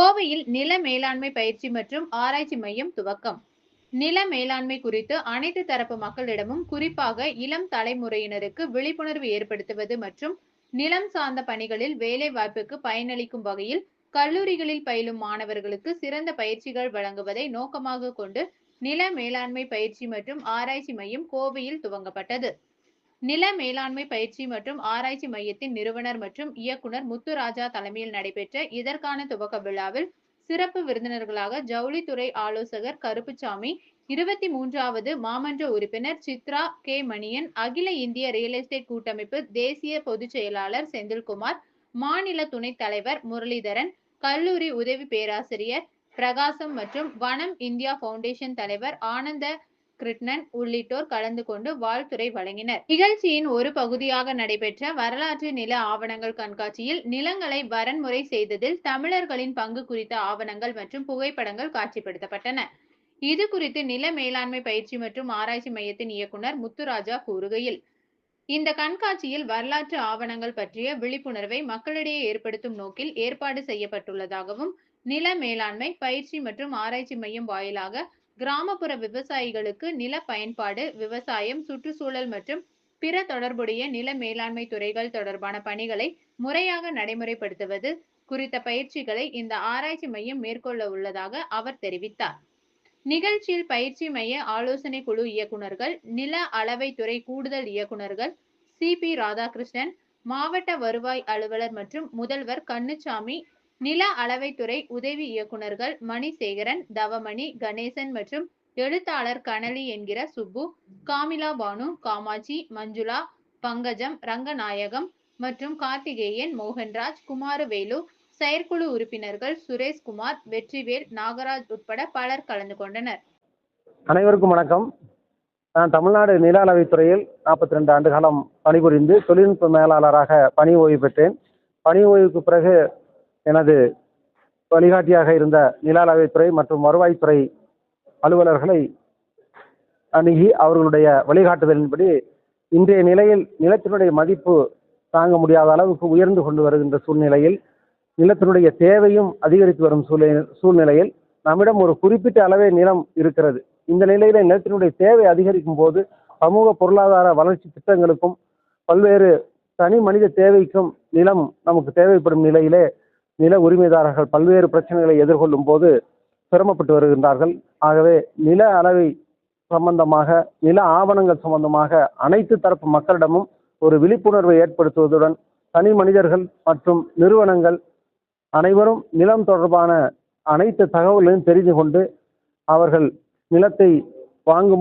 கோவையில் நில மேலாண்மை பயிற்சி மற்றும் ஆராய்ச்சி மையம் துவக்கம். நில மேலாண்மை குறித்து அனைத்து தரப்பு மக்களிடமும் குறிப்பாக இளம் தலைமுறையினருக்கு விழிப்புணர்வு ஏற்படுத்துவது மற்றும் நிலம் சார்ந்த பணிகளில் வேலை வாய்ப்புக்கு பயனளிக்கும் வகையில் கல்லூரிகளில் பயிலும் மாணவர்களுக்கு சிறந்த பயிற்சிகள் வழங்குவதை நோக்கமாக கொண்டு நில மேலாண்மை பயிற்சி மற்றும் ஆராய்ச்சி மையம் கோவையில் துவங்கப்பட்டது. நில மேலாண்மை பயிற்சி மற்றும் ஆராய்ச்சி மையத்தின் நிறுவனர் மற்றும் இயக்குனர் முத்துராஜா தலைமையில் நடைபெற்ற இதற்கான துவக்க விழாவில் சிறப்பு விருந்தினர்களாக ஜவுளித்துறை ஆலோசகர் கருப்புசாமி இருபத்தி மூன்றாவது மாமன்ற உறுப்பினர் சித்ரா கே. மணியன் அகில இந்திய ரியல் எஸ்டேட் கூட்டமைப்பு தேசிய பொதுச் செயலாளர் செந்தில்குமார் மாநில துணைத் தலைவர் முரளிதரன் கல்லூரி உதவி பேராசிரியர் பிரகாசம் மற்றும் வனம் இந்தியா ஃபவுண்டேஷன் தலைவர் ஆனந்த கிருட்ணன் உள்ளிட்டோர் கலந்து கொண்டு வாழ்த்துறை வழங்கினர். நிகழ்ச்சியின் ஒரு பகுதியாக நடைபெற்ற வரலாற்று நில ஆவணங்கள் கண்காட்சியில் நிலங்களை வரன்முறை செய்ததில் தமிழர்களின் பங்கு குறித்த ஆவணங்கள் மற்றும் புகைப்படங்கள் காட்சிப்படுத்தப்பட்டன. இது குறித்து நில மேலாண்மை பயிற்சி மற்றும் ஆராய்ச்சி மையத்தின் இயக்குனர் முத்துராஜா கூறுகையில் இந்த கண்காட்சியில் வரலாற்று ஆவணங்கள் பற்றிய விழிப்புணர்வை மக்களிடையே ஏற்படுத்தும் நோக்கில் ஏற்பாடு செய்யப்பட்டுள்ளதாகவும் நில மேலாண்மை பயிற்சி மற்றும் ஆராய்ச்சி மையம் வாயிலாக கிராமப்புற விவசாயிகளுக்கு நில பயன்பாடு விவசாயம் சுற்றுச்சூழல் மற்றும் பிற தொடர்புடைய நில மேலாண்மை துறைகள் தொடர்பான பணிகளை முறையாக நடைமுறைப்படுத்துவது குறித்த பயிற்சிகளை இந்த ஆராய்ச்சி மையம் மேற்கொள்ள உள்ளதாக அவர் தெரிவித்தார். நிகழ்ச்சியில் பயிற்சி மைய ஆலோசனை குழு இயக்குநர்கள் நில அளவை துறை கூடுதல் இயக்குநர்கள் சி பி ராதாகிருஷ்ணன் மாவட்ட வருவாய் அலுவலர் மற்றும் முதல்வர் கண்ணுச்சாமி நில அளவைத்துறை உதவி இயக்குனர்கள் மணிசேகரன் தவமணி கணேசன் மற்றும் எழுத்தாளர் கனலி என்கிற சுப்பு காமிலா பானு காமாட்சி மஞ்சுளா பங்கஜம் ரங்கநாயகம் மற்றும் கார்த்திகேயன் மோகன்ராஜ் குமாரவேலு செயற்குழு உறுப்பினர்கள் சுரேஷ்குமார் வெற்றிவேல் நாகராஜ் உட்பட பலர் கலந்து கொண்டனர் அனைவருக்கும் வணக்கம் நான் தமிழ்நாடு நில அளவைத்துறையில் நாற்பத்தி ரெண்டு ஆண்டு காலம் பணிபுரிந்து தொழில்நுட்ப மேலாளராக பணி ஓய்வு பெற்றேன் பணி ஓய்வுக்கு பிறகு எனது வழிகாட்டியாக இருந்த நிலாளவைத்துறை மற்றும் வருவாய்த்துறை அலுவலர்களை அணுகி அவர்களுடைய வழிகாட்டுதலின்படி இன்றைய நிலையில் நிலத்தினுடைய மதிப்பு தாங்க முடியாத அளவுக்கு உயர்ந்து கொண்டு வருகின்ற சூழ்நிலையில் நிலத்தினுடைய தேவையும் அதிகரித்து வரும் சூழ்நிலை சூழ்நிலையில் நம்மிடம் ஒரு குறிப்பிட்ட அளவே நிலம் இருக்கிறது. இந்த நிலையில நிலத்தினுடைய தேவை அதிகரிக்கும் போது சமூக பொருளாதார வளர்ச்சி திட்டங்களுக்கும் பல்வேறு தனி மனித தேவைக்கும் நிலம் நமக்கு தேவைப்படும் நிலையிலே நில உரிமைதாரர்கள் பல்வேறு பிரச்சனைகளை எதிர்கொள்ளும் போது சிரமப்பட்டு வருகின்றார்கள். ஆகவே நில அளவை சம்பந்தமாக நில ஆவணங்கள் சம்பந்தமாக அனைத்து தரப்பு மக்களிடமும் ஒரு விழிப்புணர்வை ஏற்படுத்துவதுடன் தனி மனிதர்கள் மற்றும் நிறுவனங்கள் அனைவரும் நிலம் தொடர்பான அனைத்து தகவல்களையும் தெரிந்து கொண்டு அவர்கள் நிலத்தை வாங்கும்